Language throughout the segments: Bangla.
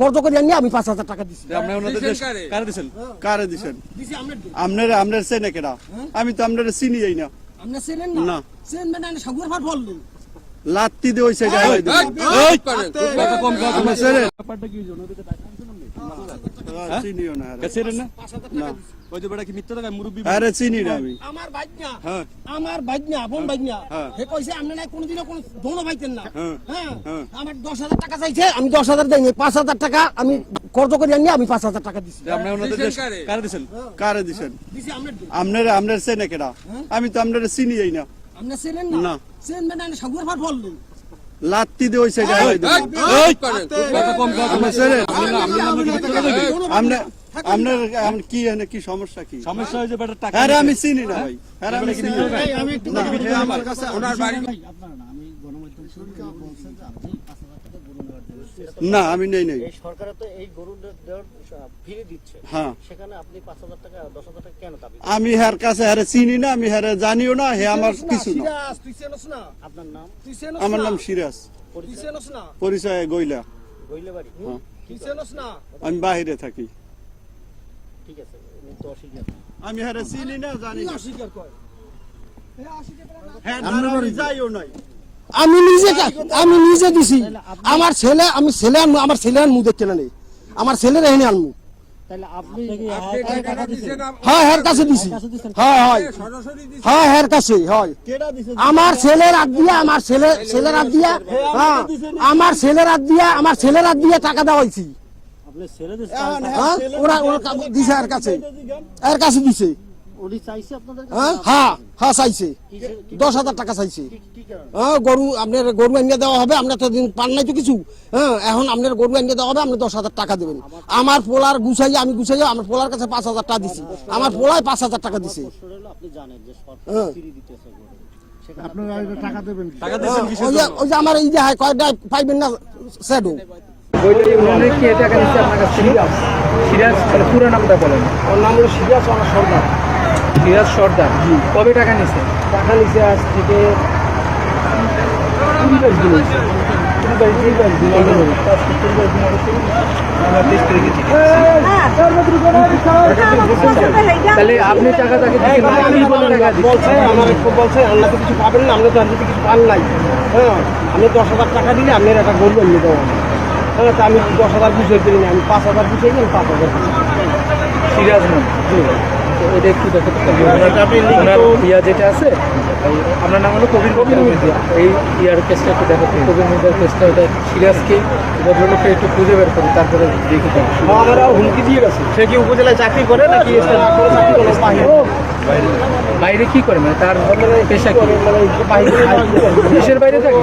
কর্জ করে আনিয়ে আমি পাঁচ হাজার টাকা দিছি আপনি ওনাদের কারে দিছেন কারে দিছেন দিছি আপনার আপনার চেনে কেডা আমি তো আপনার চিনি যাই না আপনার ছিলেন না। না ছিলেন মানে ভার বললেন লাত্তি দিয়ে ওই সাইডে হালাই কথা কম কথা চেনেন না? না। না আমি। হ্যাঁ। হ্যাঁ। না না। হ্যাঁ। হ্যাঁ। হ্যাঁ। দশ হাজার টাকা চাইছে আমি দশ হাজার দেয়নি পাঁচ হাজার টাকা আমি কর্জ করে আনিয়ে আমি পাঁচ হাজার টাকা দিছি। আপনি ওনাদের দেশ কারে? দিছেন? কারে দিছেন? আপনার আপনার চেনে কেডা? আমি তো আপনার চিনি যাই না। আপনি ছিলেন না। না। মানে সাগুয়ার বললেন লাত্তি দিয়ে ওই সাইডে আপনি আপনি আপনি আপনি? আপনার আপনার আপনার কি এনে কি সমস্যা কি? সমস্যা হয়েছে বেটা টাকা আরে আমি চিনি না ভাই। আরে আমি চিনি না। আমি একটু না, হে আমার কাছে না আমি নেই নেই। এই সরকারে তো এই গরু ফিরে দিচ্ছে। হ্যাঁ। সেখানে আপনি পাঁচ হাজার টাকা দশ হাজার টাকা কেন দাবি আমি হের কাছে হেরে চিনি না আমি হেরে জানিও না হে আমার কিছু না। সিরাজ, তুই চেনস না? আপনার নাম? তুই চেনস আমার নাম সিরাজ। তুই চেনস না? পরিচয় গইলা। গইলে বাড়ি তুই চেনস না? আমি বাহিরে থাকি। ঠিক আছে তো অস্বীকার। আমি হেরে চিনি না জানি না। অস্বীকার কর। হ্যাঁ যাইও নাই। আমি নিজে আমি নিজে দিছি। আমার ছেলে আমি ছেলে আনব আমার ছেলে আনমু দেখতে না নেই। আমার ছেলের এখানে আপনি হ্যাঁ হের কাছে দিছি। হ্যাঁ হয়। হ্যাঁ হের কাছে হয়। আমার ছেলের হাত দিয়া আমার ছেলে ছেলের হাত দিয়া হ্যাঁ। আমার ছেলের হাত দিয়া আমার ছেলের হাত দিয়া টাকা দেওয়া হয়েছি ওরা ওরা দিছে এর কাছে। এর কাছে দিছে। উনি চাইছে আপনাদের কাছে? হ্যাঁ? হ্যাঁ হ্যাঁ চাইছে। দশ হাজার টাকা চাইছে। কি- কি কারণে? হ্যাঁ গরু আপনার গরু দেওয়া হবে আপনার তো দিন পান নাই তো কিছু। হ্যাঁ এখন আপনার গরু দেওয়া হবে আপনি দশ হাজার টাকা দেবেন। আমার পোলার গুছাই আমি গুছাই আমার পোলার কাছে পাঁচ হাজার টাকা দিছি। আমার পোলায় পাঁচ হাজার টাকা দিছে। হ্যাঁ। ফিরে দিতেছে গরু। সেখানে টাকা হ্যাঁ, দিছেন কিসের ওই ওই যে আমার এই যে হয় কয়টা পাইবেন না স্যাডো কে আপনার কাছ সিরাজ পুরো নামটা বলেন। ওর নাম হলো সিরাজ আমার সরকার সিরাজ সর্দার। কবে টাকা নিচ্ছে টাকা নিছে আজ থেকে তাহলে আপনি টাকা তাকে না, বলে বলছে আমার একটু বলছে আমরা তো কিছু পাবেন না আমরা তো আজকে কিছু পান নাই। হ্যাঁ আমি দশ হাজার টাকা দিলে আপনার একটা গরু এনে দেবো হ্যাঁ তা আমি দশ হাজার বুঝে দিই না আমি পাঁচ হাজার বুঝে আমি পাঁচ হাজার নাম তো এটা একটু দেখো। ইয়া যেটা আছে আপনার নাম হলো কবির কবির মির্জা এই ইয়ার কেসটা একটু দেখো কবির মির্জার কেসটা ওটা সিরাজকে ভদ্রলোককে একটু খুঁজে বের করি তারপরে দেখি আমরা হুমকি দিয়ে গেছে। সে কি উপজেলায় চাকরি করে নাকি চাকরি বাইরে। কি করে? মানে তার পেশা কি? দেশের বাইরে থাকে?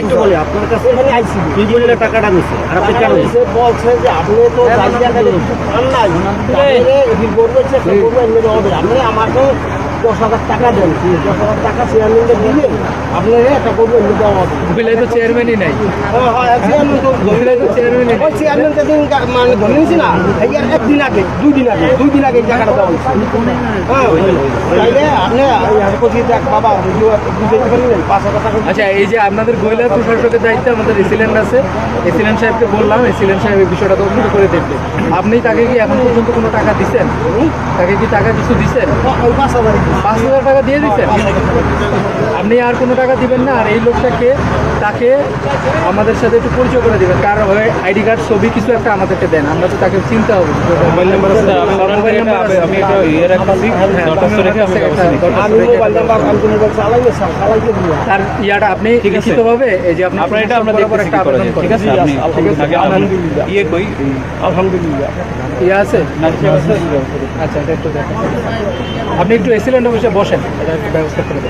একটু বলি আপনার কাছে টাকাটা নিছে। আর আপনি কেন বলছে যে আপনি তো জায়গা গেলে কিছু পান নাই তাহলে এদিন গরু আছে সে গরু এনে দেওয়া হবে আপনি আমাকে দশ হাজার টাকা দেন। দশ হাজার টাকা চেয়ারম্যানকে দিলেন আপনার একটা দেওয়া তো চেয়ারম্যানই নাই। হ্যাঁ, হ্যাঁ, চেয়ারম্যানকে দিন মানে ধরে নিয়েছি না এই একদিন আগে দুই দিন আগে দুই দিন আগে টাকাটা দেওয়া হয়েছে। হ্যাঁ তাইলে আপনি বাবা পাঁচ হাজার টাকা আচ্ছা এই যে আপনাদের গোয়েলা প্রশাসকের দায়িত্বে আমাদের এসিলেন্ট আছে। এসিলেন্ট সাহেবকে বললাম এসিলেন্ট সাহেব এই বিষয়টা তদন্ত করে দেখবে। আপনি তাকে কি এখন পর্যন্ত কোনো টাকা দিচ্ছেন তাকে কি টাকা কিছু দিচ্ছেন পাঁচ হাজার পাঁচ হাজার টাকা দিয়ে দিচ্ছেন? আপনি আর কোনো টাকা দিবেন না, আর এই লোকটাকে, তাকে আমাদের সাথে একটু পরিচয় করে দেবেন। তার আইডি কার্ড, ছবি কিছু একটা আমাদেরকে দেন, আমরা তো তাকে চিন্তা হবে। মোবাইল নাম্বার আছে মোবাইল নাম্বার আছে আমি এটা ইয়ে রাখছি দরখাস্ত রেখে আমি দিয়ে তার ইয়াটা আপনি লিখিতভাবে এই যে আপনি আপনার এটা আমরা কি করা যায়। ঠিক আছে আপনি আলহামদুলিল্লাহ। ইয়ে কই আলহামদুলিল্লাহ। ইয়ে আছে। আচ্ছা এটা একটু দেখেন আপনি একটু এসিলেন্ট অফিসে বসেন। এটা ব্যবস্থা করে